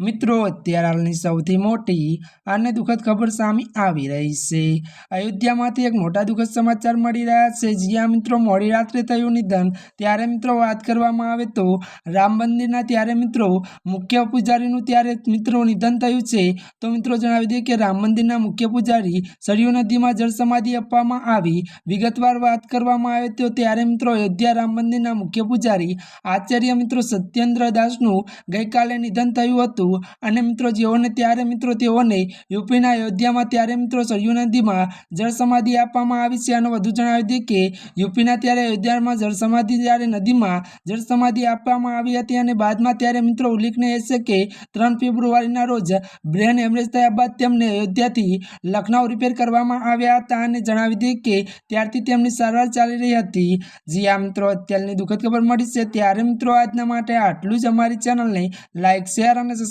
મિત્રો, અત્યારે હાલની સૌથી મોટી અને દુઃખદ ખબર સામે આવી રહી છે. અયોધ્યામાંથી એક મોટા દુઃખદ સમાચાર મળી રહ્યા છે. જ્યાં મિત્રો, મોડી રાત્રે થયું નિધન. ત્યારે મિત્રો, વાત કરવામાં આવે તો રામ મંદિરના ત્યારે મિત્રો, મુખ્ય પૂજારીનું ત્યારે મિત્રો નિધન થયું છે. તો મિત્રો, જણાવી દઈએ કે રામ મંદિરના મુખ્ય પૂજારી સરયુ નદીમાં જળ સમાધિ આપવામાં આવી. વિગતવાર વાત કરવામાં આવે તો ત્યારે મિત્રો, અયોધ્યા રામ મંદિરના મુખ્ય પૂજારી આચાર્ય મિત્રો સત્યેન્દ્ર દાસનું ગઈકાલે નિધન થયું હતું. અને મિત્રો, જેઓને ત્યારે મિત્રો તેઓને યુપીના અયોધ્યામાં ત્યારે મિત્રો સરયુ નદીમાં જળ સમાધિ આપવામાં આવી છે. અને વધુ જણાવી દઈએ કે, યુપીના ત્યારે અયોધ્યામાં જળ સમાધિ ત્યારે નદીમાં જળ સમાધિ આપવામાં આવી હતી અને બાદમાં ત્યારે મિત્રો ઉલ્લેખનીય છે કે, ત્રણ ફેબ્રુઆરીના રોજ બ્રેન હેમરેજ થયા બાદ તેમને અયોધ્યાથી લખનઉ રિપેર કરવામાં આવ્યા હતા. અને જણાવી દઈએ કે, ત્યારથી તેમની સારવાર ચાલી રહી હતી. જી આ મિત્રો, અત્યારની દુઃખદ ખબર મળી છે. ત્યારે મિત્રો, આજના માટે આટલું જ. અમારી ચેનલને લાઇક શેર અને